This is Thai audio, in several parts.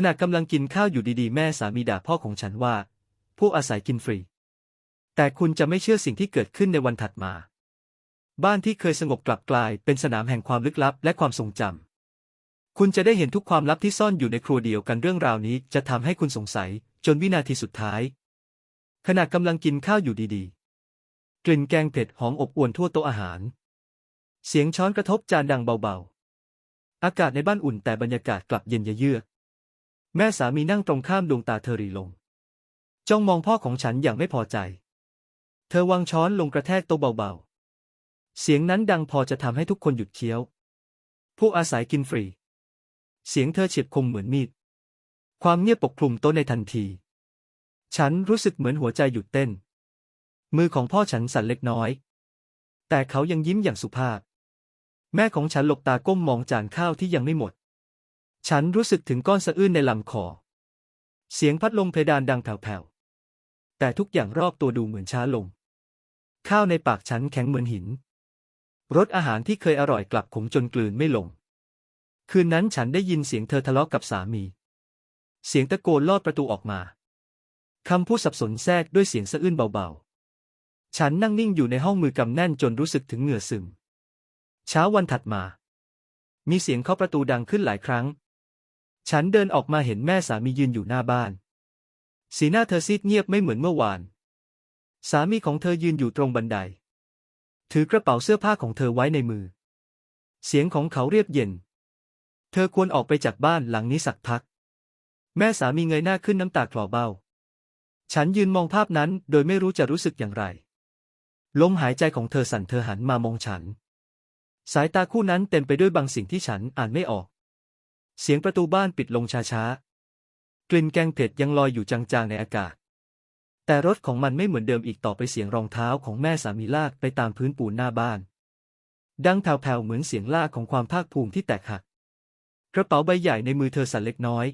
ขณะกำลังกินข้าวอยู่ดีๆ แม่สามีด่าพ่อของฉันว่าพวกอาศัยกินฟรี แต่คุณจะไม่เชื่อสิ่งที่เกิดขึ้นในวันถัดมา บ้านที่เคยสงบกลับกลายเป็นสนามแห่งความลึกลับและความทรงจำ คุณจะได้เห็นทุกความลับที่ซ่อนอยู่ในครัวเดียวกันเรื่องราวนี้ จะทำให้คุณสงสัย จนวินาทีสุดท้าย ขณะกำลังกินข้าวอยู่ดีๆ กลิ่นแกงเผ็ดหอมอบอวนทั่วโต๊ะอาหาร เสียงช้อนกระทบจานดังเบาๆ อากาศในบ้านอุ่นแต่บรรยากาศกลับเย็นเยือก แม่สามีนั่งตรงข้ามดวงตาเธอรีลง จ้องมองพ่อของฉันอย่างไม่พอใจ เธอวางช้อนลงกระแทกโต๊ะเบาๆ เสียงนั้นดังพอจะทำให้ทุกคนหยุดเคี้ยวพวกอาศัยกินฟรี เสียงเธอเฉียบคมเหมือนมีด ความเงียบปกคลุมโต๊ะในทันที ฉันรู้สึกเหมือนหัวใจหยุดเต้น มือของพ่อฉันสั่นเล็กน้อย แต่เขายังยิ้มอย่างสุภาพ แม่ของฉันหลบตาก้มมองจานข้าวที่ยังไม่หมด ฉันรู้สึกถึงก้อนสะอื้นในลำคอ เสียงพัดลมเพดานดังแผ่วๆ แต่ทุกอย่างรอบตัวดูเหมือนช้าลง ข้าวในปากฉันแข็งเหมือนหิน รสอาหารที่เคยอร่อยกลับขมจนกลืนไม่ลง คืนนั้นฉันได้ยินเสียงเธอทะเลาะกับสามี เสียงตะโกนลอดประตูออกมา คำพูดสับสนแทรกด้วยเสียงสะอื้นเบาๆ ฉันนั่งนิ่งอยู่ในห้องมือกำแน่นจนรู้สึกถึงเหงื่อซึม เช้าวันถัดมามีเสียงเคาะประตูดังขึ้นหลายครั้ง ฉันเดินออกมาเห็นแม่สามียืนอยู่หน้าบ้าน สีหน้าเธอซีดเงียบไม่เหมือนเมื่อวาน สามีของเธอยืนอยู่ตรงบันได ถือกระเป๋าเสื้อผ้าของเธอไว้ในมือ เสียงของเขาเรียบเย็น เธอควรออกไปจากบ้านหลังนี้สักพัก แม่สามีเงยหน้าขึ้นน้ำตาคลอเบ้า ฉันยืนมองภาพนั้นโดยไม่รู้จะรู้สึกอย่างไร ลมหายใจของเธอสั่นเธอหันมามองฉัน สายตาคู่นั้นเต็มไปด้วยบางสิ่งที่ฉันอ่านไม่ออก เสียงประตูบ้านปิดลงช้าๆ กลิ่นแกงเผ็ดยังลอยอยู่จางๆในอากาศ แต่รถของมันไม่เหมือนเดิมอีกต่อไปเสียงรองเท้าของแม่สามีลากไปตามพื้นปูนหน้าบ้าน ดังแผ่วๆเหมือนเสียงลากของความภาคภูมิที่แตกหัก กระเป๋าใบใหญ่ในมือเธอสั่นเล็กน้อย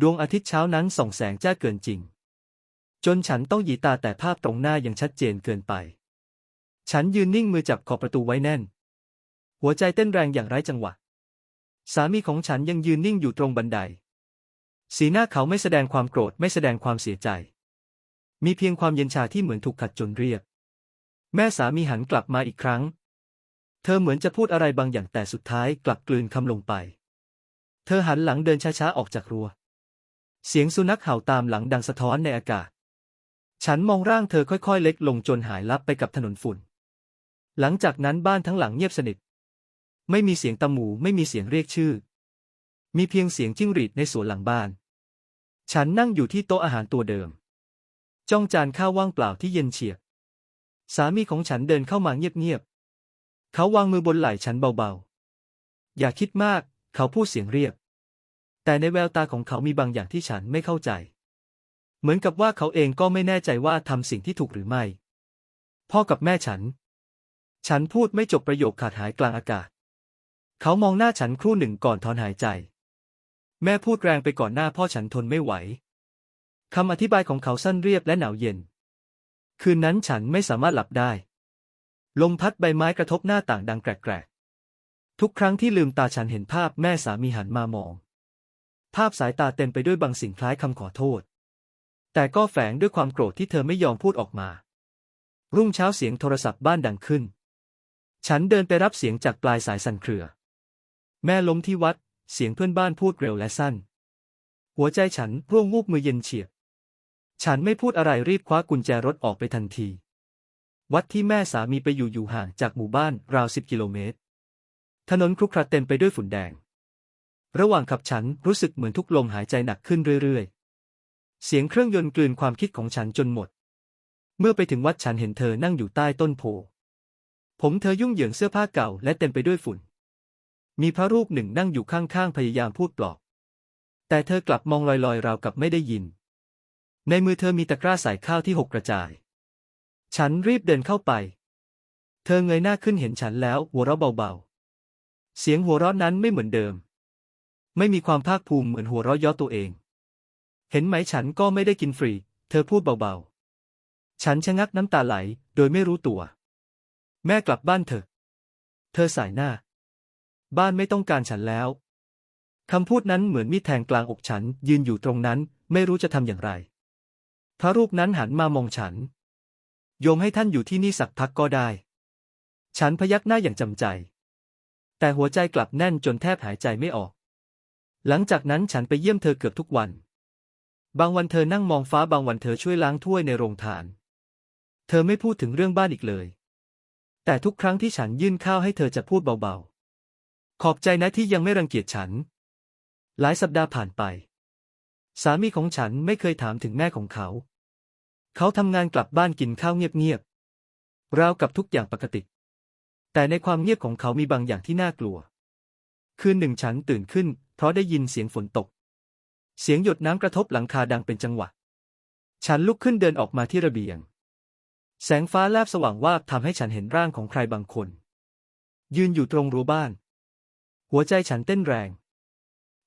ดวงอาทิตย์เช้านั้นส่องแสงจ้าเกินจริง จนฉันต้องหยีตาแต่ภาพตรงหน้ายังชัดเจนเกินไป ฉันยืนนิ่งมือจับขอบประตูไว้แน่น หัวใจเต้นแรงอย่างไร้จังหวะ สามีของฉันยังยืนนิ่งอยู่ตรงบันได สีหน้าเขาไม่แสดงความโกรธไม่แสดงความเสียใจ มีเพียงความเย็นชาที่เหมือนถูกขัดจนเรียบ แม่สามีหันกลับมาอีกครั้ง เธอเหมือนจะพูดอะไรบางอย่างแต่สุดท้ายกลับกลืนคำลงไป เธอหันหลังเดินช้าๆออกจากรั้วเสียงสุนัขเห่าตามหลังดังสะท้อนในอากาศ ฉันมองร่างเธอค่อยๆ เล็กลงจนหายลับไปกับถนนฝุ่น หลังจากนั้นบ้านทั้งหลังเงียบสนิท ไม่มีเสียงตะหมูไม่มีเสียงเรียกชื่อ มีเพียงเสียงจิ้งหรีดในสวนหลังบ้าน ฉันนั่งอยู่ที่โต๊ะอาหารตัวเดิม จ้องจานข้าวว่างเปล่าที่เย็นเฉียบ สามีของฉันเดินเข้ามาเงียบๆ เขาวางมือบนไหล่ฉันเบาๆ อย่าคิดมาก เขาพูดเสียงเรียบ แต่ในแววตาของเขามีบางอย่างที่ฉันไม่เข้าใจ เหมือนกับว่าเขาเองก็ไม่แน่ใจว่าทำสิ่งที่ถูกหรือไม่ พ่อกับแม่ฉัน ฉันพูดไม่จบประโยคขาดหายกลางอากาศ เขามองหน้าฉันครู่หนึ่งก่อนถอนหายใจ แม่พูดแรงไปก่อนหน้าพ่อฉันทนไม่ไหวคำอธิบายของเขาสั้นเรียบและหนาวเย็น คืนนั้นฉันไม่สามารถหลับได้ ลมพัดใบไม้กระทบหน้าต่างดังแกรกๆ ทุกครั้งที่ลืมตาฉันเห็นภาพแม่สามีหันมามอง ภาพสายตาเต็มไปด้วยบางสิ่งคล้ายคำขอโทษ แต่ก็แฝงด้วยความโกรธที่เธอไม่ยอมพูดออกมา รุ่งเช้าเสียงโทรศัพท์บ้านดังขึ้น ฉันเดินไปรับเสียงจากปลายสายสั่นเครือ แม่ล้มที่วัด เสียงเพื่อนบ้านพูดเร็วและสั้น หัวใจฉันร่วงวูบมือเย็นเฉียบ ฉันไม่พูดอะไรรีบคว้ากุญแจรถออกไปทันที วัดที่แม่สามีไปอยู่อยู่ห่างจากหมู่บ้านราวสิบกิโลเมตร ถนนครุขระเต็มไปด้วยฝุ่นแดง ระหว่างขับฉันรู้สึกเหมือนทุกลมหายใจหนักขึ้นเรื่อยๆ เสียงเครื่องยนต์กลืนความคิดของฉันจนหมด เมื่อไปถึงวัดฉันเห็นเธอนั่งอยู่ใต้ต้นโพผมเธอยุ่งเหยิงเสื้อผ้าเก่าและเต็มไปด้วยฝุ่น มีพระรูปหนึ่งนั่งอยู่ข้างๆพยายามพูดปลอบ แต่เธอกลับมองลอยๆราวกับไม่ได้ยิน ในมือเธอมีตะกร้าใส่ข้าวที่หกกระจาย ฉันรีบเดินเข้าไป เธอเงยหน้าขึ้นเห็นฉันแล้วหัวเราะเบาๆ เสียงหัวเราะนั้นไม่เหมือนเดิม ไม่มีความภาคภูมิเหมือนหัวเราะย่อตัวเอง เห็นไหมฉันก็ไม่ได้กินฟรี เธอพูดเบาๆ ฉันชะงักน้ำตาไหลโดยไม่รู้ตัว แม่กลับบ้านเถอะ เธอสายหน้า บ้านไม่ต้องการฉันแล้วคำพูดนั้นเหมือนมีดแทงกลางอกฉัน ยืนอยู่ตรงนั้นไม่รู้จะทำอย่างไร พระรูปนั้นหันมามองฉัน โยมให้ท่านอยู่ที่นี่สักพักก็ได้ ฉันพยักหน้าอย่างจำใจ แต่หัวใจกลับแน่นจนแทบหายใจไม่ออก หลังจากนั้นฉันไปเยี่ยมเธอเกือบทุกวัน บางวันเธอนั่งมองฟ้าบางวันเธอช่วยล้างถ้วยในโรงทาน เธอไม่พูดถึงเรื่องบ้านอีกเลย แต่ทุกครั้งที่ฉันยื่นข้าวให้เธอจะพูดเบาๆ ขอบใจนะที่ยังไม่รังเกียจฉัน หลายสัปดาห์ผ่านไป สามีของฉันไม่เคยถามถึงแม่ของเขา เขาทำงานกลับบ้านกินข้าวเงียบๆราวกับทุกอย่างปกติ แต่ในความเงียบของเขามีบางอย่างที่น่ากลัว คืนหนึ่งฉันตื่นขึ้น เพราะได้ยินเสียงฝนตก เสียงหยดน้ำกระทบหลังคาดังเป็นจังหวะ ฉันลุกขึ้นเดินออกมาที่ระเบียง แสงฟ้าแลบสว่างวาบทำให้ฉันเห็นร่างของใครบางคน ยืนอยู่ตรงรั้วบ้าน หัวใจฉันเต้นแรง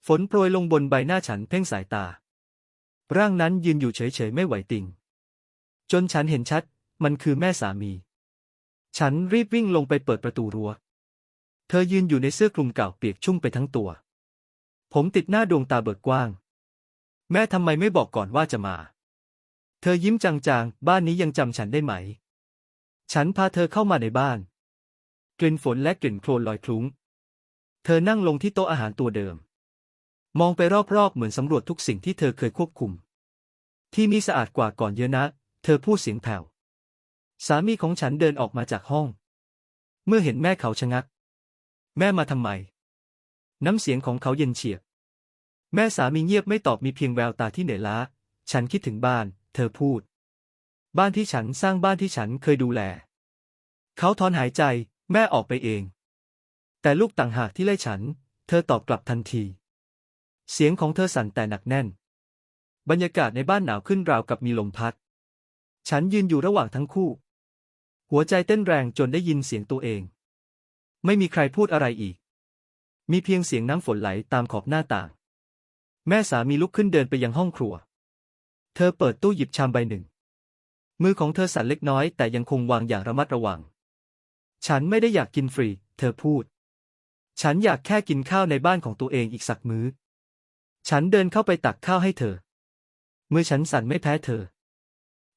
ฝนโปรยลงบนใบหน้าฉันเพ่งสายตา ร่างนั้นยืนอยู่เฉยๆไม่ไหวติง จนฉันเห็นชัด มันคือแม่สามี ฉันรีบวิ่งลงไปเปิดประตูรั้ว เธอยืนอยู่ในเสื้อคลุมเก่าเปียกชุ่มไปทั้งตัว ผมติดหน้าดวงตาเบิกกว้าง แม่ทำไมไม่บอกก่อนว่าจะมา เธอยิ้มจางๆ บ้านนี้ยังจำฉันได้ไหม ฉันพาเธอเข้ามาในบ้าน กลิ่นฝนและกลิ่นโคลนลอยคลุ้ง เธอนั่งลงที่โต๊ะอาหารตัวเดิม มองไปรอบๆ เหมือนสำรวจทุกสิ่งที่เธอเคยควบคุม ที่นี่สะอาดกว่าก่อนเยอะนะ เธอพูดเสียงแผ่ว สามีของฉันเดินออกมาจากห้อง เมื่อเห็นแม่เขาชะงัก แม่มาทำไม น้ำเสียงของเขาเย็นเฉียบ แม่สามีเงียบไม่ตอบมีเพียงแววตาที่เหนื่อยล้า ฉันคิดถึงบ้าน เธอพูด บ้านที่ฉันสร้างบ้านที่ฉันเคยดูแล เขาถอนหายใจ แม่ออกไปเอง แต่ลูกต่างหากที่ไล่ฉัน เธอตอบกลับทันที เสียงของเธอสั่นแต่หนักแน่น บรรยากาศในบ้านหนาวขึ้นราวกับมีลมพัด ฉันยืนอยู่ระหว่างทั้งคู่ หัวใจเต้นแรงจนได้ยินเสียงตัวเอง ไม่มีใครพูดอะไรอีก มีเพียงเสียงน้ำฝนไหลตามขอบหน้าต่าง แม่สามีลุกขึ้นเดินไปยังห้องครัว เธอเปิดตู้หยิบชามใบหนึ่ง มือของเธอสั่นเล็กน้อยแต่ยังคงวางอย่างระมัดระวัง ฉันไม่ได้อยากกินฟรี เธอพูด ฉันอยากแค่กินข้าวในบ้านของตัวเองอีกสักมื้อ ฉันเดินเข้าไปตักข้าวให้เธอ มือฉันสั่นไม่แพ้เธอ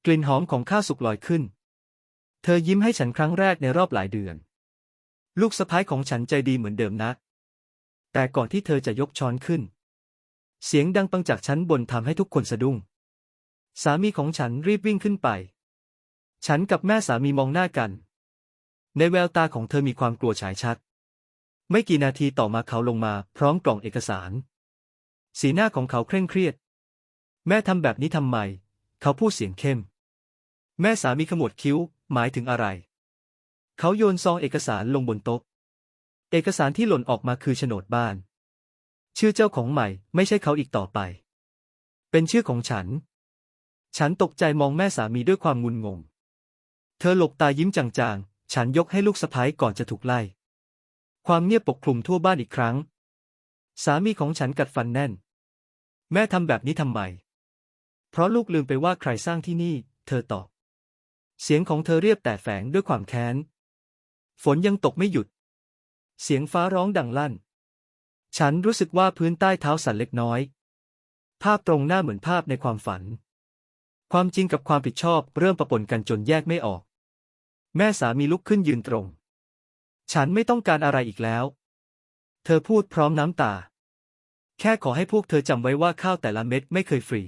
กลิ่นหอมของข้าวสุกลอยขึ้น เธอยิ้มให้ฉันครั้งแรกในรอบหลายเดือน ลูกสะพ้ายของฉันใจดีเหมือนเดิมนะ แต่ก่อนที่เธอจะยกช้อนขึ้น เสียงดังปังจากชั้นบนทำให้ทุกคนสะดุ้ง สามีของฉันรีบวิ่งขึ้นไป ฉันกับแม่สามีมองหน้ากัน ในแววตาของเธอมีความกลัวฉายชัด ไม่กี่นาทีต่อมาเขาลงมา พร้อมกล่องเอกสาร สีหน้าของเขาเคร่งเครียด แม่ทำแบบนี้ทำไม เขาพูดเสียงเข้ม แม่สามีขมวดคิ้ว หมายถึงอะไร เขาโยนซองเอกสารลงบนโต๊ะ เอกสารที่หล่นออกมาคือโฉนดบ้าน ชื่อเจ้าของใหม่ ไม่ใช่เขาอีกต่อไป เป็นชื่อของฉัน ฉันตกใจมองแม่สามีด้วยความงุนงง เธอหลบตายิ้มจางๆ ฉันยกให้ลูกสะพ้ายก่อนจะถูกไล่ ความเงียบปกคลุมทั่วบ้านอีกครั้ง สามีของฉันกัดฟันแน่น แม่ทำแบบนี้ทำไม เพราะลูกลืมไปว่าใครสร้างที่นี่ เธอตอบ เสียงของเธอเรียบแต่แฝงด้วยความแค้น ฝนยังตกไม่หยุด เสียงฟ้าร้องดังลั่น ฉันรู้สึกว่าพื้นใต้เท้าสั่นเล็กน้อย ภาพตรงหน้าเหมือนภาพในความฝัน ความจริงกับความผิดชอบเริ่มประปนกันจนแยกไม่ออก แม่สามีลุกขึ้นยืนตรง ฉันไม่ต้องการอะไรอีกแล้ว เธอพูดพร้อมน้ำตา แค่ขอให้พวกเธอจำไว้ว่าข้าวแต่ละเม็ดไม่เคยฟรี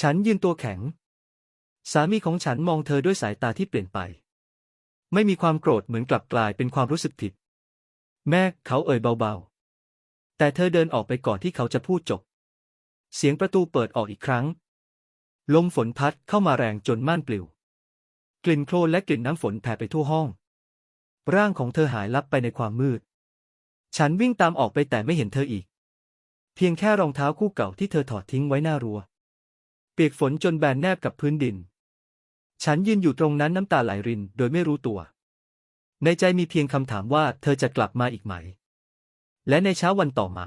ฉันยืนตัวแข็ง สามีของฉันมองเธอด้วยสายตาที่เปลี่ยนไป ไม่มีความโกรธเหมือนกลับกลายเป็นความรู้สึกผิด แม่เขาเอ่ยเบาๆ แต่เธอเดินออกไปก่อนที่เขาจะพูดจบ เสียงประตูเปิดออกอีกครั้ง ลมฝนพัดเข้ามาแรงจนม่านปลิว กลิ่นโคลนและกลิ่นน้ำฝนแผ่ไปทั่วห้อง ร่างของเธอหายลับไปในความมืด ฉันวิ่งตามออกไปแต่ไม่เห็นเธออีก เพียงแค่รองเท้าคู่เก่าที่เธอถอดทิ้งไว้หน้ารัว้วเปียกฝนจนแบนแนบกับพื้นดิน ฉันยืนอยู่ตรงนั้นน้ำตาไหลรินโดยไม่รู้ตัว ในใจมีเพียงคำถามว่าเธอจะกลับมาอีกไหม และในเช้าวันต่อมา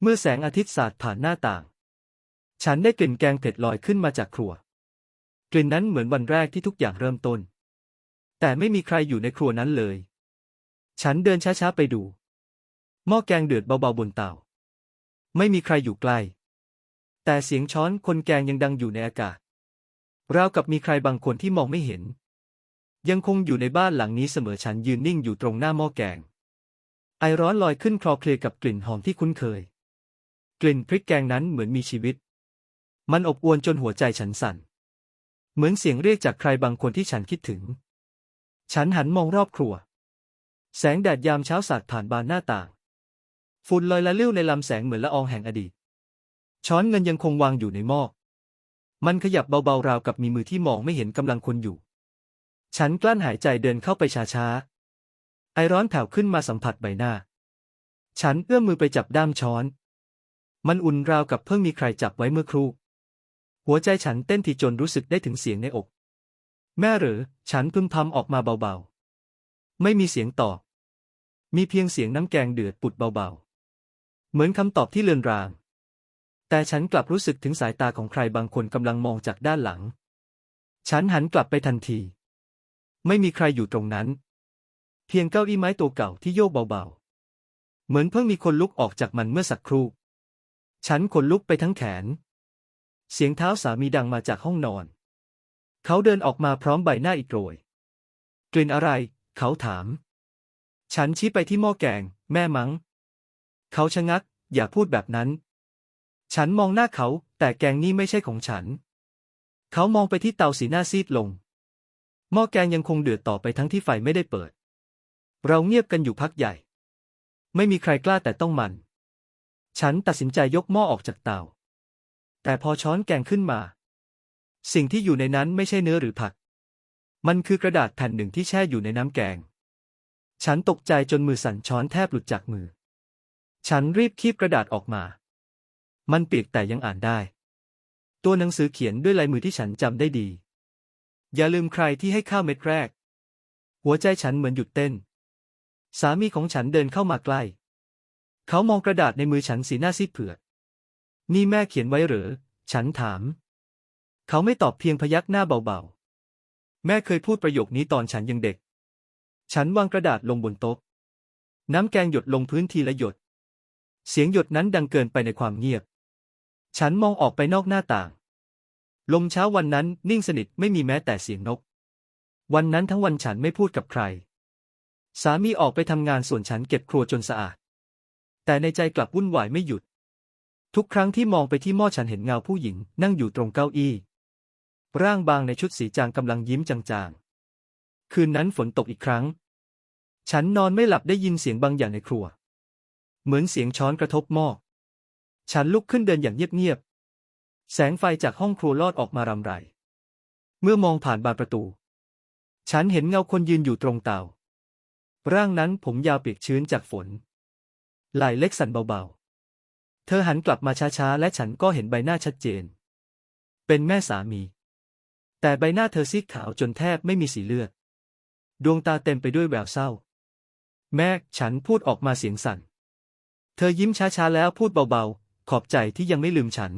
เมื่อแสงอาทิตย์สาดผ่านหน้าต่าง ฉันได้กลิ่นแกงเผ็ดลอยขึ้นมาจากครัว กลิ่นนั้นเหมือนวันแรกที่ทุกอย่างเริ่มต้น แต่ไม่มีใครอยู่ในครัวนั้นเลย ฉันเดินช้าๆไปดู หม้อแกงเดือดเบาๆบนเตา ไม่มีใครอยู่ใกล้ แต่เสียงช้อนคนแกงยังดังอยู่ในอากาศ ราวกับมีใครบางคนที่มองไม่เห็น ยังคงอยู่ในบ้านหลังนี้เสมอฉันยืนนิ่งอยู่ตรงหน้าหม้อแกง ไอร้อนลอยขึ้นคลอเคลียกับกลิ่นหอมที่คุ้นเคย กลิ่นพริกแกงนั้นเหมือนมีชีวิต มันอบอวลจนหัวใจฉันสั่น เหมือนเสียงเรียกจากใครบางคนที่ฉันคิดถึง ฉันหันมองรอบครัว แสงแดดยามเช้าสาดผ่านบานหน้าต่าง ฝุ่นลอยละลิ้วในลำแสงเหมือนละอองแห่งอดีต ช้อนเงินยังคงวางอยู่ในหม้อ มันขยับเบาๆราวกับมีมือที่มองไม่เห็นกำลังคนอยู่ ฉันกลั้นหายใจเดินเข้าไปช้าๆ ไอร้อนแผ่วขึ้นมาสัมผัสใบหน้า ฉันเอื้อมมือไปจับด้ามช้อน มันอุ่นราวกับเพิ่งมีใครจับไว้เมื่อครู่ หัวใจฉันเต้นทีจนรู้สึกได้ถึงเสียงในอก แม่หรือ ฉันพึมพำออกมาเบาๆ ไม่มีเสียงตอบ มีเพียงเสียงน้ำแกงเดือดปุดเบาๆ เหมือนคำตอบที่เลือนราง แต่ฉันกลับรู้สึกถึงสายตาของใครบางคนกำลังมองจากด้านหลัง ฉันหันกลับไปทันที ไม่มีใครอยู่ตรงนั้น เพียงเก้าอี้ไม้ตัวเก่าที่โยกเบาๆ เหมือนเพิ่งมีคนลุกออกจากมันเมื่อสักครู่ ฉันขนลุกไปทั้งแขน เสียงเท้าสามีดังมาจากห้องนอน เขาเดินออกมาพร้อมใบหน้าอิดโรย กลิ่นอะไร เขาถาม ฉันชี้ไปที่หม้อแกง แม่มัง้ง เขาชะงัก อย่าพูดแบบนั้น ฉันมองหน้าเขา แต่แกงนี่ไม่ใช่ของฉัน เขามองไปที่เตาสีหน้าซีดลง หม้อแกงยังคงเดือดต่อไปทั้งที่ไฟไม่ได้เปิด เราเงียบกันอยู่พักใหญ่ ไม่มีใครกล้าแต่ต้องมัน ฉันตัดสินใจยกหม้อออกจากเตา แต่พอช้อนแกงขึ้นมา สิ่งที่อยู่ในนั้นไม่ใช่เนื้อหรือผัก มันคือกระดาษแผ่นหนึ่งที่แช่อยู่ในน้ำแกง ฉันตกใจจนมือสั่นช้อนแทบหลุดจากมือ ฉันรีบคีบกระดาษออกมา มันเปียกแต่ยังอ่านได้ ตัวหนังสือเขียนด้วยลายมือที่ฉันจำได้ดี อย่าลืมใครที่ให้ข้าวเม็ดแรก หัวใจฉันเหมือนหยุดเต้น สามีของฉันเดินเข้ามาใกล้ เขามองกระดาษในมือฉันสีหน้าซีดเผือดนี่แม่เขียนไว้หรือ ฉันถาม เขาไม่ตอบเพียงพยักหน้าเบาๆ แม่เคยพูดประโยคนี้ตอนฉันยังเด็ก ฉันวางกระดาษลงบนโต๊ะ น้ำแกงหยดลงพื้นทีละหยด เสียงหยดนั้นดังเกินไปในความเงียบ ฉันมองออกไปนอกหน้าต่าง ลมเช้าวันนั้นนิ่งสนิทไม่มีแม้แต่เสียงนก วันนั้นทั้งวันฉันไม่พูดกับใคร สามีออกไปทำงานส่วนฉันเก็บครัวจนสะอาด แต่ในใจกลับวุ่นวายไม่หยุด ทุกครั้งที่มองไปที่หม้อฉันเห็นเงาผู้หญิงนั่งอยู่ตรงเก้าอี้ ร่างบางในชุดสีจางกำลังยิ้มจางๆ คืนนั้นฝนตกอีกครั้ง ฉันนอนไม่หลับได้ยินเสียงบางอย่างในครัว เหมือนเสียงช้อนกระทบหม้อ ฉันลุกขึ้นเดินอย่างเงียบๆ แสงไฟจากห้องครัวลอดออกมารำไร เมื่อมองผ่านบานประตู ฉันเห็นเงาคนยืนอยู่ตรงเตา ร่างนั้นผมยาวเปียกชื้นจากฝน ไหล่เล็กสั่นเบาๆ เธอหันกลับมาช้าๆ และฉันก็เห็นใบหน้าชัดเจน เป็นแม่สามี แต่ใบหน้าเธอซีดขาวจนแทบไม่มีสีเลือด ดวงตาเต็มไปด้วยแววเศร้า แม่ฉันพูดออกมาเสียงสั่น เธอยิ้มช้าๆแล้วพูดเบาๆ ขอบใจที่ยังไม่ลืมฉัน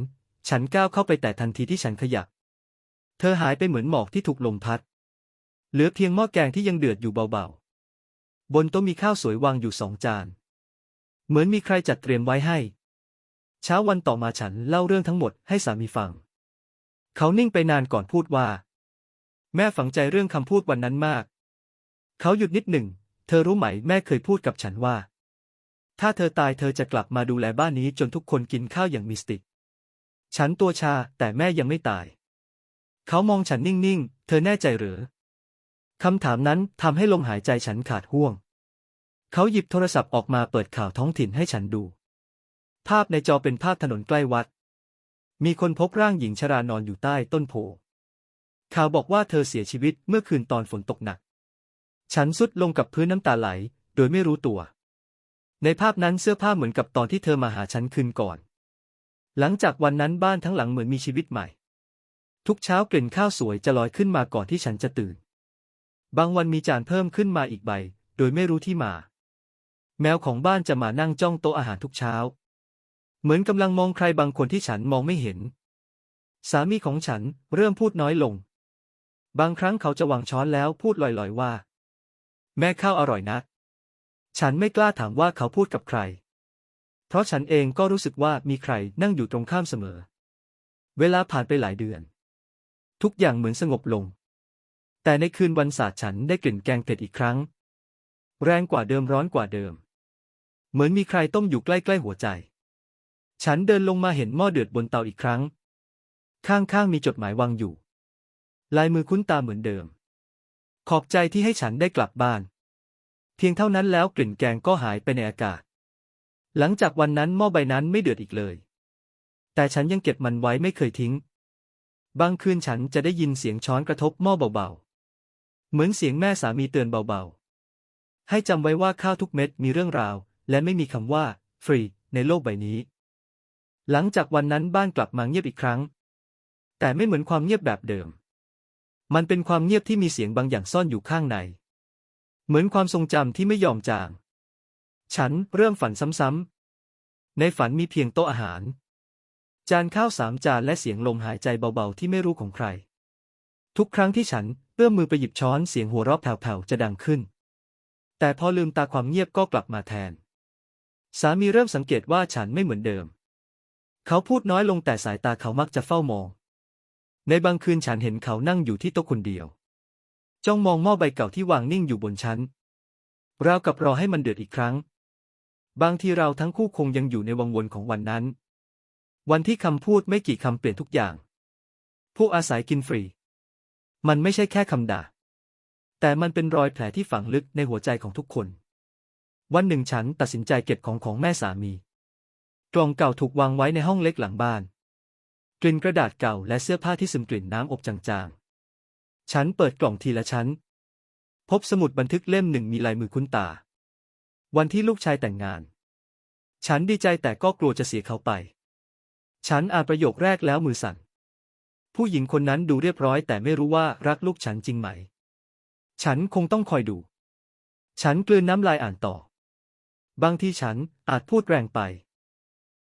ฉันก้าวเข้าไปแต่ทันทีที่ฉันขยับ เธอหายไปเหมือนหมอกที่ถูกลมพัด เหลือเพียงหม้อแกงที่ยังเดือดอยู่เบาๆ บนโต๊ะมีข้าวสวยวางอยู่สองจาน เหมือนมีใครจัดเตรียมไว้ให้ เช้าวันต่อมาฉันเล่าเรื่องทั้งหมดให้สามีฟัง เขานิ่งไปนานก่อนพูดว่า แม่ฝังใจเรื่องคำพูดวันนั้นมาก เขาหยุดนิดหนึ่ง เธอรู้ไหมแม่เคยพูดกับฉันว่า ถ้าเธอตายเธอจะกลับมาดูแลบ้านนี้จนทุกคนกินข้าวอย่างมีสติ ฉันตัวชาแต่แม่ยังไม่ตาย เขามองฉันนิ่งๆ เธอแน่ใจหรือคำถามนั้นทำให้ลมหายใจฉันขาดห่วง เขาหยิบโทรศัพท์ออกมาเปิดข่าวท้องถิ่นให้ฉันดู ภาพในจอเป็นภาพถนนใกล้วัด มีคนพบร่างหญิงชรานอนอยู่ใต้ต้นโพข่าวบอกว่าเธอเสียชีวิตเมื่อคืนตอนฝนตกหนัก ฉันสุดลงกับพื้นน้ำตาไหล โดยไม่รู้ตัว ในภาพนั้นเสื้อผ้าเหมือนกับตอนที่เธอมาหาฉันคืนก่อน หลังจากวันนั้นบ้านทั้งหลังเหมือนมีชีวิตใหม่ ทุกเช้ากลิ่นข้าวสวยจะลอยขึ้นมาก่อนที่ฉันจะตื่น บางวันมีจานเพิ่มขึ้นมาอีกใบ โดยไม่รู้ที่มา แมวของบ้านจะมานั่งจ้องโต๊ะอาหารทุกเช้า เหมือนกำลังมองใครบางคนที่ฉันมองไม่เห็น สามีของฉันเริ่มพูดน้อยลง บางครั้งเขาจะวางช้อนแล้วพูดลอยๆว่า แม่ข้าวอร่อยนะ ฉันไม่กล้าถามว่าเขาพูดกับใคร เพราะฉันเองก็รู้สึกว่ามีใครนั่งอยู่ตรงข้ามเสมอ เวลาผ่านไปหลายเดือน ทุกอย่างเหมือนสงบลง แต่ในคืนวันศาสตร์ฉันได้กลิ่นแกงเผ็ดอีกครั้ง แรงกว่าเดิมร้อนกว่าเดิม เหมือนมีใครต้มอยู่ใกล้ๆหัวใจ ฉันเดินลงมาเห็นหม้อเดือดบนเตาอีกครั้ง ข้างๆมีจดหมายวางอยู่ ลายมือคุ้นตาเหมือนเดิม ขอบใจที่ให้ฉันได้กลับบ้าน เพียงเท่านั้นแล้วกลิ่นแกงก็หายไปในอากาศ หลังจากวันนั้นหม้อใบนั้นไม่เดือดอีกเลย แต่ฉันยังเก็บมันไว้ไม่เคยทิ้ง บางคืนฉันจะได้ยินเสียงช้อนกระทบหม้อเบาๆ เหมือนเสียงแม่สามีเตือนเบาๆ ให้จำไว้ว่าข้าวทุกเม็ดมีเรื่องราว และไม่มีคำว่า ฟรี ในโลกใบนี้ หลังจากวันนั้นบ้านกลับมาเงียบอีกครั้ง แต่ไม่เหมือนความเงียบแบบเดิม มันเป็นความเงียบที่มีเสียงบางอย่างซ่อนอยู่ข้างใน เหมือนความทรงจำที่ไม่ยอมจาง ฉันเริ่มฝันซ้ำๆ ในฝันมีเพียงโต๊ะอาหาร จานข้าวสามจานและเสียงลมหายใจเบาๆ ที่ไม่รู้ของใคร ทุกครั้งที่ฉันเอื้อมมือไปหยิบช้อนเสียงหัวเราะแผ่วๆจะดังขึ้น แต่พอลืมตาความเงียบก็กลับมาแทน สามีเริ่มสังเกตว่าฉันไม่เหมือนเดิม เขาพูดน้อยลงแต่สายตาเขามักจะเฝ้ามอง ในบางคืนฉันเห็นเขานั่งอยู่ที่โต๊ะคนเดียว จ้องมองหม้อใบเก่าที่วางนิ่งอยู่บนชั้นราวกับรอให้มันเดือดอีกครั้ง บางทีเราทั้งคู่คงยังอยู่ในวังวนของวันนั้น วันที่คำพูดไม่กี่คำเปลี่ยนทุกอย่าง ผู้อาศัยกินฟรี มันไม่ใช่แค่คำด่า แต่มันเป็นรอยแผลที่ฝังลึกในหัวใจของทุกคน วันหนึ่งฉันตัดสินใจเก็บของของแม่สามี กล่องเก่าถูกวางไว้ในห้องเล็กหลังบ้าน กลิ่นกระดาษเก่าและเสื้อผ้าที่ซึมกลิ่นน้ำอบจางๆ ฉันเปิดกล่องทีละชั้น พบสมุดบันทึกเล่มหนึ่งมีลายมือคุ้นตา วันที่ลูกชายแต่งงาน ฉันดีใจแต่ก็กลัวจะเสียเขาไป ฉันอ่านประโยคแรกแล้วมือสั่น ผู้หญิงคนนั้นดูเรียบร้อยแต่ไม่รู้ว่ารักลูกฉันจริงไหม ฉันคงต้องคอยดู ฉันกลืนน้ำลายอ่านต่อ บางทีฉันอาจพูดแรงไป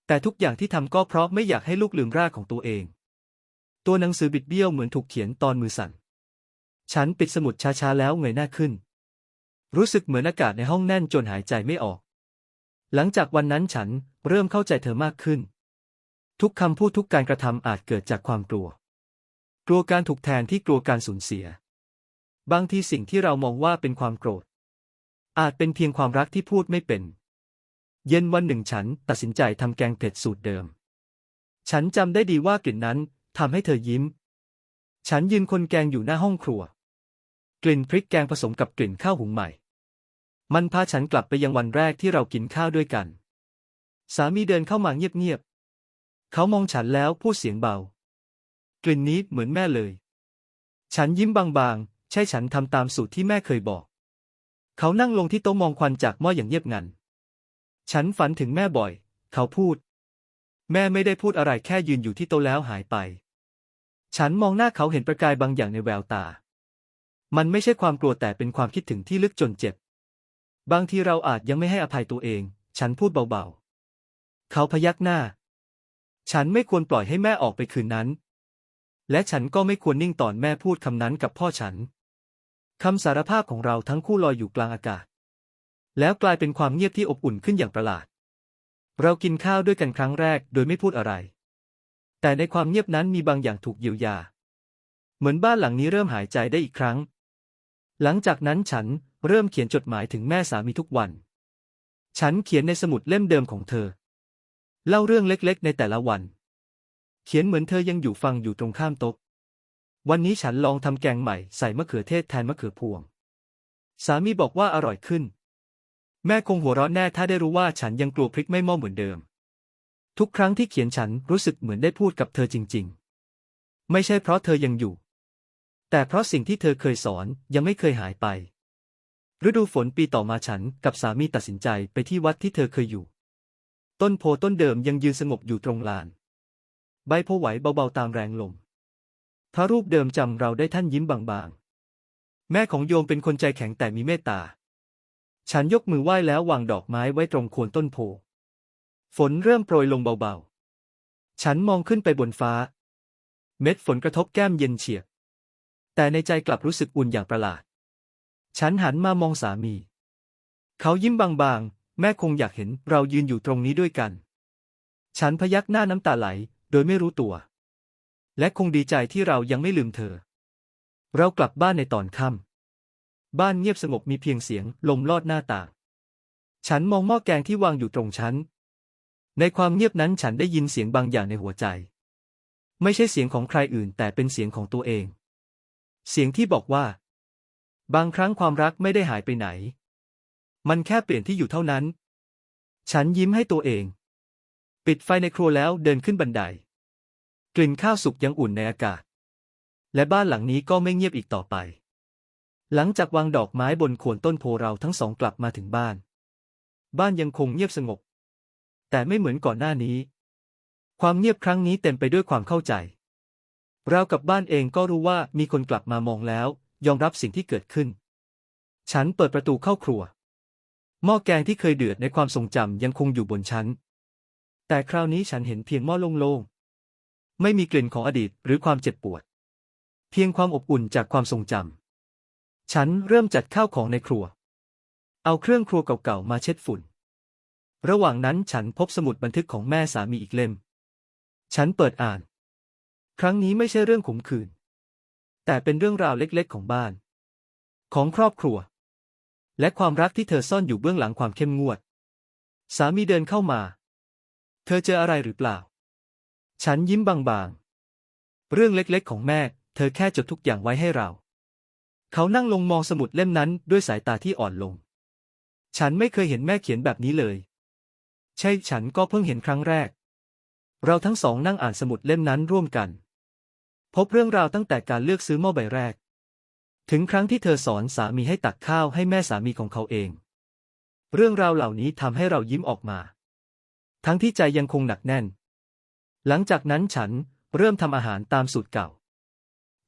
แต่ทุกอย่างที่ทำก็เพราะไม่อยากให้ลูกลืมรากของตัวเอง ตัวหนังสือบิดเบี้ยวเหมือนถูกเขียนตอนมือสั่น ฉันปิดสมุดช้าๆแล้วเงยหน้าขึ้น รู้สึกเหมือนอากาศในห้องแน่นจนหายใจไม่ออก หลังจากวันนั้นฉันเริ่มเข้าใจเธอมากขึ้น ทุกคำพูดทุกการกระทำอาจเกิดจากความกลัว กลัวการถูกแทนที่กลัวการสูญเสีย บางทีสิ่งที่เรามองว่าเป็นความโกรธ อาจเป็นเพียงความรักที่พูดไม่เป็น เย็นวันหนึ่งฉันตัดสินใจทำแกงเผ็ดสูตรเดิม ฉันจำได้ดีว่ากลิ่นนั้นทำให้เธอยิ้ม ฉันยืนคนแกงอยู่หน้าห้องครัว กลิ่นพริกแกงผสมกับกลิ่นข้าวหุงใหม่ มันพาฉันกลับไปยังวันแรกที่เรากินข้าวด้วยกัน สามีเดินเข้ามาเงียบๆ เขามองฉันแล้วพูดเสียงเบา กลิ่นนี้เหมือนแม่เลย ฉันยิ้มบางๆ ใช่ฉันทำตามสูตรที่แม่เคยบอก เขานั่งลงที่โต๊ะมองควันจากหม้ออย่างเงียบงัน ฉันฝันถึงแม่บ่อย เขาพูด แม่ไม่ได้พูดอะไรแค่ยืนอยู่ที่โต๊ะแล้วหายไป ฉันมองหน้าเขาเห็นประกายบางอย่างในแววตา มันไม่ใช่ความกลัวแต่เป็นความคิดถึงที่ลึกจนเจ็บ บางทีเราอาจยังไม่ให้อภัยตัวเอง ฉันพูดเบาๆ เขาพยักหน้า ฉันไม่ควรปล่อยให้แม่ออกไปคืนนั้น และฉันก็ไม่ควรนิ่งตอนแม่พูดคำนั้นกับพ่อฉันคำสารภาพของเราทั้งคู่ลอยอยู่กลางอากาศ แล้วกลายเป็นความเงียบที่อบอุ่นขึ้นอย่างประหลาด เรากินข้าวด้วยกันครั้งแรกโดยไม่พูดอะไร แต่ในความเงียบนั้นมีบางอย่างถูกเยียวยา เหมือนบ้านหลังนี้เริ่มหายใจได้อีกครั้ง หลังจากนั้นฉันเริ่มเขียนจดหมายถึงแม่สามีทุกวัน ฉันเขียนในสมุดเล่มเดิมของเธอ เล่าเรื่องเล็กๆ ในแต่ละวัน เขียนเหมือนเธอยังอยู่ฟังอยู่ตรงข้ามโต๊ะ วันนี้ฉันลองทำแกงใหม่ใส่มะเขือเทศแทนมะเขือพวง สามีบอกว่าอร่อยขึ้น แม่คงหัวเราะแน่ถ้าได้รู้ว่าฉันยังกลัวพริกไม่หม้อเหมือนเดิม ทุกครั้งที่เขียนฉันรู้สึกเหมือนได้พูดกับเธอจริง ๆ ไม่ใช่เพราะเธอยังอยู่ แต่เพราะสิ่งที่เธอเคยสอนยังไม่เคยหายไป ฤดูฝนปีต่อมาฉันกับสามีตัดสินใจไปที่วัดที่เธอเคยอยู่ ต้นโพต้นเดิมยังยืนสงบอยู่ตรงลาน ใบโพไหวเบาๆตามแรงลมพระรูปเดิมจำเราได้ท่านยิ้มบางๆ แม่ของโยมเป็นคนใจแข็งแต่มีเมตตา ฉันยกมือไหว้แล้ววางดอกไม้ไว้ตรงโคนต้นโพ ฝนเริ่มโปรยลงเบาๆ ฉันมองขึ้นไปบนฟ้า เม็ดฝนกระทบแก้มเย็นเฉียบ แต่ในใจกลับรู้สึกอุ่นอย่างประหลาด ฉันหันมามองสามี เขายิ้มบางๆ แม่คงอยากเห็นเรายืนอยู่ตรงนี้ด้วยกัน ฉันพยักหน้าน้ำตาไหล โดยไม่รู้ตัว และคงดีใจที่เรายังไม่ลืมเธอ เรากลับบ้านในตอนค่ำ บ้านเงียบสงบมีเพียงเสียงลมลอดหน้าต่าง ฉันมองหม้อแกงที่วางอยู่ตรงชั้น ในความเงียบนั้นฉันได้ยินเสียงบางอย่างในหัวใจ ไม่ใช่เสียงของใครอื่นแต่เป็นเสียงของตัวเอง เสียงที่บอกว่า บางครั้งความรักไม่ได้หายไปไหน มันแค่เปลี่ยนที่อยู่เท่านั้น ฉันยิ้มให้ตัวเอง ปิดไฟในครัวแล้วเดินขึ้นบันได กลิ่นข้าวสุกยังอุ่นในอากาศ และบ้านหลังนี้ก็ไม่เงียบอีกต่อไป หลังจากวางดอกไม้บนโคนต้นโพเราทั้งสองกลับมาถึงบ้าน บ้านยังคงเงียบสงบ แต่ไม่เหมือนก่อนหน้านี้ ความเงียบครั้งนี้เต็มไปด้วยความเข้าใจ เรากับบ้านเองก็รู้ว่ามีคนกลับมามองแล้ว ยอมรับสิ่งที่เกิดขึ้น ฉันเปิดประตูเข้าครัว หม้อแกงที่เคยเดือดในความทรงจำยังคงอยู่บนชั้น แต่คราวนี้ฉันเห็นเพียงหม้อโล่งๆ ไม่มีกลิ่นของอดีตหรือความเจ็บปวด เพียงความอบอุ่นจากความทรงจำ ฉันเริ่มจัดข้าวของในครัว เอาเครื่องครัวเก่าๆมาเช็ดฝุ่น ระหว่างนั้นฉันพบสมุดบันทึกของแม่สามีอีกเล่ม ฉันเปิดอ่าน ครั้งนี้ไม่ใช่เรื่องขมขื่นแต่เป็นเรื่องราวเล็กๆของบ้าน ของครอบครัว และความรักที่เธอซ่อนอยู่เบื้องหลังความเข้มงวด สามีเดินเข้ามา เธอเจออะไรหรือเปล่า ฉันยิ้มบางๆ เรื่องเล็กๆของแม่ เธอแค่จดทุกอย่างไว้ให้เรา เขานั่งลงมองสมุดเล่มนั้นด้วยสายตาที่อ่อนลง ฉันไม่เคยเห็นแม่เขียนแบบนี้เลย ใช่ฉันก็เพิ่งเห็นครั้งแรก เราทั้งสองนั่งอ่านสมุดเล่มนั้นร่วมกัน พบเรื่องราวตั้งแต่การเลือกซื้อหม้อใบแรก ถึงครั้งที่เธอสอนสามีให้ตักข้าวให้แม่สามีของเขาเอง เรื่องราวเหล่านี้ทำให้เรายิ้มออกมา ทั้งที่ใจยังคงหนักแน่น หลังจากนั้นฉันเริ่มทำอาหารตามสูตรเก่า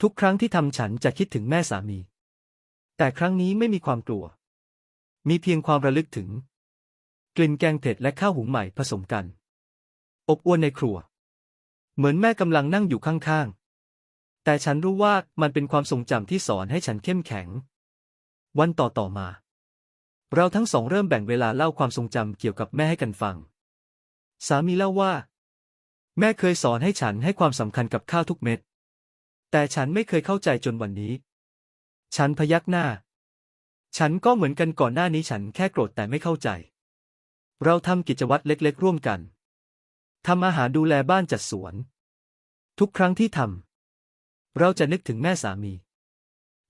ทุกครั้งที่ทำฉันจะคิดถึงแม่สามี แต่ครั้งนี้ไม่มีความกลัว มีเพียงความระลึกถึง กลิ่นแกงเผ็ดและข้าวหุงใหม่ผสมกัน อบอวนในครัว เหมือนแม่กำลังนั่งอยู่ข้างๆ แต่ฉันรู้ว่ามันเป็นความทรงจำที่สอนให้ฉันเข้มแข็ง วันต่อต่อมา เราทั้งสองเริ่มแบ่งเวลาเล่าความทรงจำเกี่ยวกับแม่ให้กันฟัง สามีเล่าว่า แม่เคยสอนให้ฉันให้ความสำคัญกับข้าวทุกเม็ด แต่ฉันไม่เคยเข้าใจจนวันนี้ ฉันพยักหน้า ฉันก็เหมือนกันก่อนหน้านี้ฉันแค่โกรธแต่ไม่เข้าใจ เราทำกิจวัตรเล็กๆ ร่วมกันทำอาหารดูแลบ้านจัดสวน ทุกครั้งที่ทำเราจะนึกถึงแม่สามี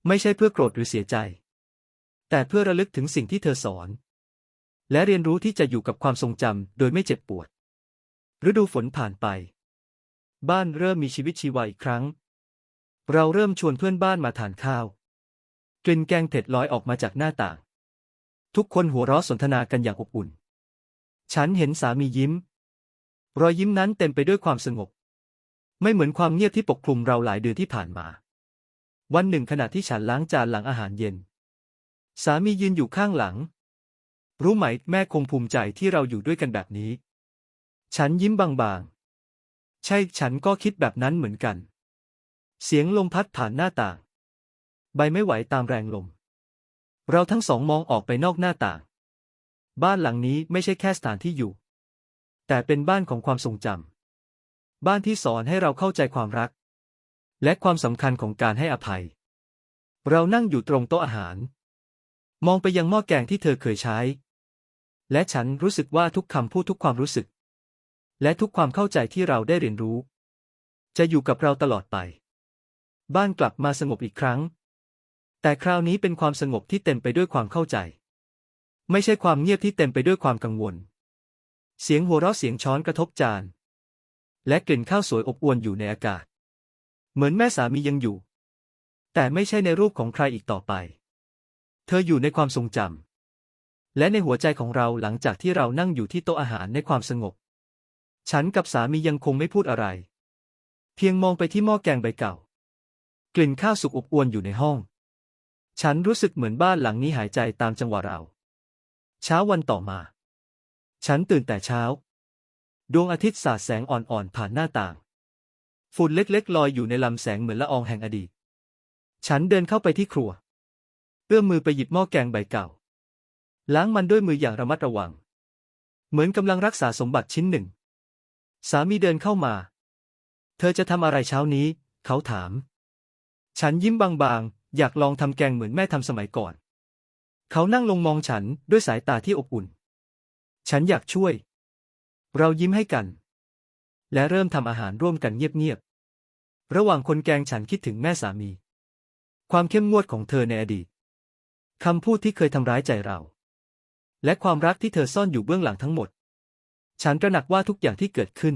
ไม่ใช่เพื่อโกรธหรือเสียใจ แต่เพื่อระลึกถึงสิ่งที่เธอสอน และเรียนรู้ที่จะอยู่กับความทรงจำโดยไม่เจ็บปวด ฤดูฝนผ่านไป บ้านเริ่มมีชีวิตชีวาอีกครั้ง เราเริ่มชวนเพื่อนบ้านมาทานข้าว กลิ่นแกงเผ็ดลอยออกมาจากหน้าต่าง ทุกคนหัวเราะสนทนากันอย่างอบอุ่น ฉันเห็นสามียิ้ม รอยยิ้มนั้นเต็มไปด้วยความสงบ ไม่เหมือนความเงียบที่ปกคลุมเราหลายเดือนที่ผ่านมา วันหนึ่งขณะที่ฉันล้างจานหลังอาหารเย็น สามียืนอยู่ข้างหลัง รู้ไหมแม่คงภูมิใจที่เราอยู่ด้วยกันแบบนี้ ฉันยิ้มบางๆ ใช่ฉันก็คิดแบบนั้นเหมือนกัน เสียงลมพัดผ่านหน้าต่าง ใบไม่ไหวตามแรงลม เราทั้งสองมองออกไปนอกหน้าต่าง บ้านหลังนี้ไม่ใช่แค่สถานที่อยู่ แต่เป็นบ้านของความทรงจำบ้านที่สอนให้เราเข้าใจความรัก และความสำคัญของการให้อภัย เรานั่งอยู่ตรงโต๊ะอาหาร มองไปยังหม้อแกงที่เธอเคยใช้ และฉันรู้สึกว่าทุกคำพูดทุกความรู้สึก และทุกความเข้าใจที่เราได้เรียนรู้ จะอยู่กับเราตลอดไป บ้านกลับมาสงบอีกครั้ง แต่คราวนี้เป็นความสงบที่เต็มไปด้วยความเข้าใจ ไม่ใช่ความเงียบที่เต็มไปด้วยความกังวล เสียงหัวเราะเสียงช้อนกระทบจาน และกลิ่นข้าวสวยอบอวลอยู่ในอากาศ เหมือนแม่สามียังอยู่ แต่ไม่ใช่ในรูปของใครอีกต่อไป เธออยู่ในความทรงจำและในหัวใจของเราหลังจากที่เรานั่งอยู่ที่โต๊ะอาหารในความสงบ ฉันกับสามียังคงไม่พูดอะไร เพียงมองไปที่หม้อแกงใบเก่า กลิ่นข้าวสุกอบอวลอยู่ในห้อง ฉันรู้สึกเหมือนบ้านหลังนี้หายใจตามจังหวะเรา เช้าวันต่อมา ฉันตื่นแต่เช้า ดวงอาทิตย์สาดแสงอ่อนๆผ่านหน้าต่าง ฝุ่นเล็กๆลอยอยู่ในลำแสงเหมือนละอองแห่งอดีต ฉันเดินเข้าไปที่ครัว เอื้อมมือไปหยิบหม้อแกงใบเก่า ล้างมันด้วยมืออย่างระมัดระวัง เหมือนกำลังรักษาสมบัติชิ้นหนึ่ง สามีเดินเข้ามา เธอจะทำอะไรเช้านี้ เขาถาม ฉันยิ้มบางๆ อยากลองทำแกงเหมือนแม่ทำสมัยก่อน เขานั่งลงมองฉันด้วยสายตาที่อบอุ่น ฉันอยากช่วย เรายิ้มให้กัน และเริ่มทำอาหารร่วมกันเงียบๆ ระหว่างคนแกงฉันคิดถึงแม่สามี ความเข้มงวดของเธอในอดีตคำพูดที่เคยทำร้ายใจเรา และความรักที่เธอซ่อนอยู่เบื้องหลังทั้งหมด ฉันตระหนักว่าทุกอย่างที่เกิดขึ้น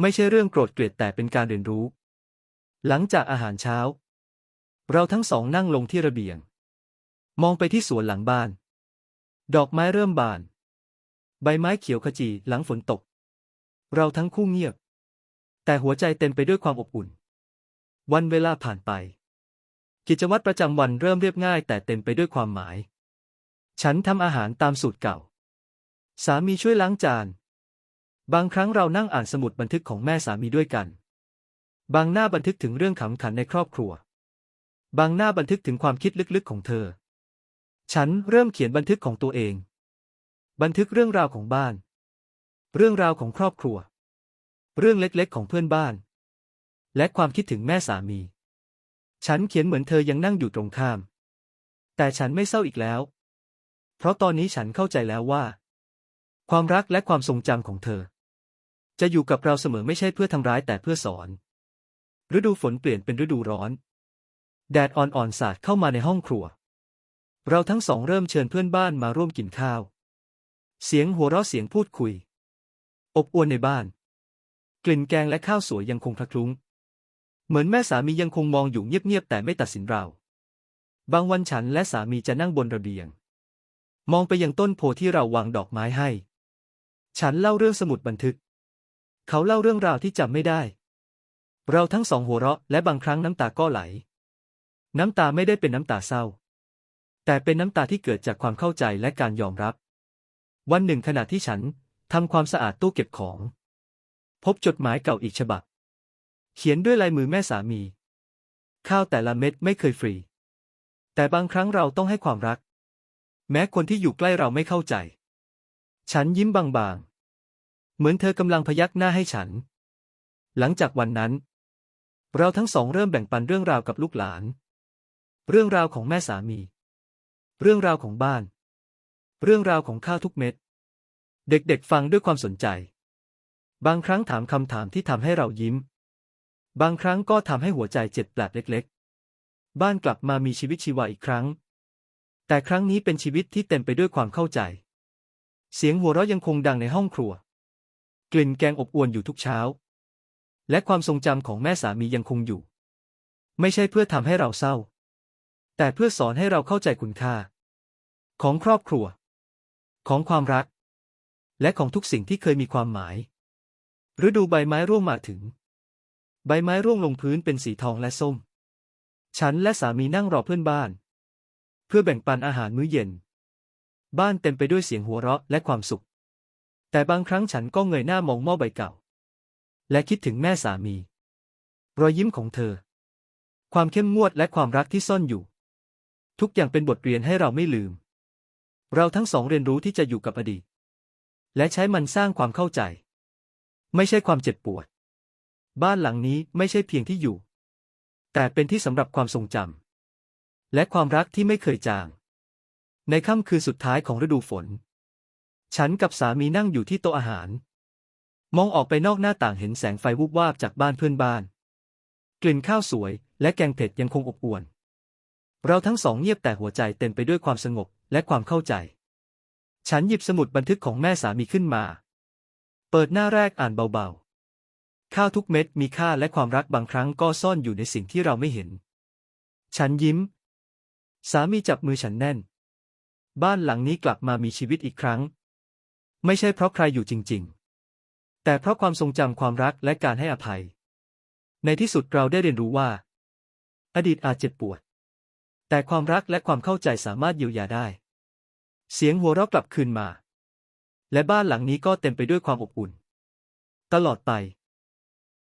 ไม่ใช่เรื่องโกรธเกลียดแต่เป็นการเรียนรู้ หลังจากอาหารเช้า เราทั้งสองนั่งลงที่ระเบียง มองไปที่สวนหลังบ้าน ดอกไม้เริ่มบาน ใบไม้เขียวขจีหลังฝนตก เราทั้งคู่เงียบ แต่หัวใจเต็มไปด้วยความอบอุ่น วันเวลาผ่านไป กิจวัตรประจำวันเริ่มเรียบง่ายแต่เต็มไปด้วยความหมาย ฉันทำอาหารตามสูตรเก่า สามีช่วยล้างจาน บางครั้งเรานั่งอ่านสมุดบันทึกของแม่สามีด้วยกัน บางหน้าบันทึกถึงเรื่องขำขันในครอบครัว บางหน้าบันทึกถึงความคิดลึกๆของเธอ ฉันเริ่มเขียนบันทึกของตัวเอง บันทึกเรื่องราวของบ้าน เรื่องราวของครอบครัว เรื่องเล็กๆของเพื่อนบ้าน และความคิดถึงแม่สามี ฉันเขียนเหมือนเธอยังนั่งอยู่ตรงข้าม แต่ฉันไม่เศร้าอีกแล้ว เพราะตอนนี้ฉันเข้าใจแล้วว่า ความรักและความทรงจำของเธอ จะอยู่กับเราเสมอไม่ใช่เพื่อทำร้ายแต่เพื่อสอน ฤดูฝนเปลี่ยนเป็นฤดูร้อน แดดอ่อนๆสาดเข้ามาในห้องครัว เราทั้งสองเริ่มเชิญเพื่อนบ้านมาร่วมกินข้าว เสียงหัวเราะเสียงพูดคุย อบอวลในบ้าน กลิ่นแกงและข้าวสวยยังคงคละคลุ้ง เหมือนแม่สามียังคงมองอยู่เงียบๆแต่ไม่ตัดสินเรา บางวันฉันและสามีจะนั่งบนระเบียง มองไปยังต้นโพที่เราวางดอกไม้ให้ ฉันเล่าเรื่องสมุดบันทึก เขาเล่าเรื่องราวที่จำไม่ได้ เราทั้งสองหัวเราะและบางครั้งน้ำตาก็ไหล น้ำตาไม่ได้เป็นน้ำตาเศร้า แต่เป็นน้ำตาที่เกิดจากความเข้าใจและการยอมรับ วันหนึ่งขณะที่ฉันทำความสะอาดตู้เก็บของ พบจดหมายเก่าอีกฉบับ เขียนด้วยลายมือแม่สามี ข้าวแต่ละเม็ดไม่เคยฟรี แต่บางครั้งเราต้องให้ความรัก แม้คนที่อยู่ใกล้เราไม่เข้าใจ ฉันยิ้มบางๆ เหมือนเธอกำลังพยักหน้าให้ฉัน หลังจากวันนั้น เราทั้งสองเริ่มแบ่งปันเรื่องราวกับลูกหลาน เรื่องราวของแม่สามี เรื่องราวของบ้าน เรื่องราวของข้าวทุกเม็ด เด็กๆฟังด้วยความสนใจ บางครั้งถามคำถามที่ทำให้เรายิ้ม บางครั้งก็ทำให้หัวใจเจ็บแปลบเล็กๆ บ้านกลับมามีชีวิตชีวาอีกครั้ง แต่ครั้งนี้เป็นชีวิตที่เต็มไปด้วยความเข้าใจ เสียงหัวเราะยังคงดังในห้องครัว กลิ่นแกงอบอวลอยู่ทุกเช้า และความทรงจำของแม่สามียังคงอยู่ ไม่ใช่เพื่อทำให้เราเศร้า แต่เพื่อสอนให้เราเข้าใจคุณค่า ของครอบครัว ของความรัก และของทุกสิ่งที่เคยมีความหมาย ฤดูใบไม้ร่วงมาถึง ใบไม้ร่วงลงพื้นเป็นสีทองและส้ม ฉันและสามีนั่งรอเพื่อนบ้าน เพื่อแบ่งปันอาหารมื้อเย็น บ้านเต็มไปด้วยเสียงหัวเราะและความสุข แต่บางครั้งฉันก็เงยหน้ามองหม้อใบเก่า และคิดถึงแม่สามี รอยยิ้มของเธอ ความเข้มงวดและความรักที่ซ่อนอยู่ ทุกอย่างเป็นบทเรียนให้เราไม่ลืม เราทั้งสองเรียนรู้ที่จะอยู่กับอดีต และใช้มันสร้างความเข้าใจ ไม่ใช่ความเจ็บปวด บ้านหลังนี้ไม่ใช่เพียงที่อยู่ แต่เป็นที่สำหรับความทรงจำและความรักที่ไม่เคยจาง ในค่ำคืนสุดท้ายของฤดูฝน ฉันกับสามีนั่งอยู่ที่โต๊ะอาหาร มองออกไปนอกหน้าต่างเห็นแสงไฟวูบวาบจากบ้านเพื่อนบ้าน กลิ่นข้าวสวยและแกงเผ็ดยังคงอบอวล เราทั้งสองเงียบแต่หัวใจเต็มไปด้วยความสงบและความเข้าใจ ฉันหยิบสมุดบันทึกของแม่สามีขึ้นมา เปิดหน้าแรกอ่านเบาๆ ข้าวทุกเม็ดมีค่าและความรักบางครั้งก็ซ่อนอยู่ในสิ่งที่เราไม่เห็น ฉันยิ้ม สามีจับมือฉันแน่น บ้านหลังนี้กลับมามีชีวิตอีกครั้ง ไม่ใช่เพราะใครอยู่จริง ๆ แต่เพราะความทรงจำความรักและการให้อภัย ในที่สุดเราได้เรียนรู้ว่า อดีตอาจเจ็บปวด แต่ความรักและความเข้าใจสามารถเยียวยาได้ เสียงหัวเราะกลับคืนมา และบ้านหลังนี้ก็เต็มไปด้วยความอบอุ่น ตลอดไป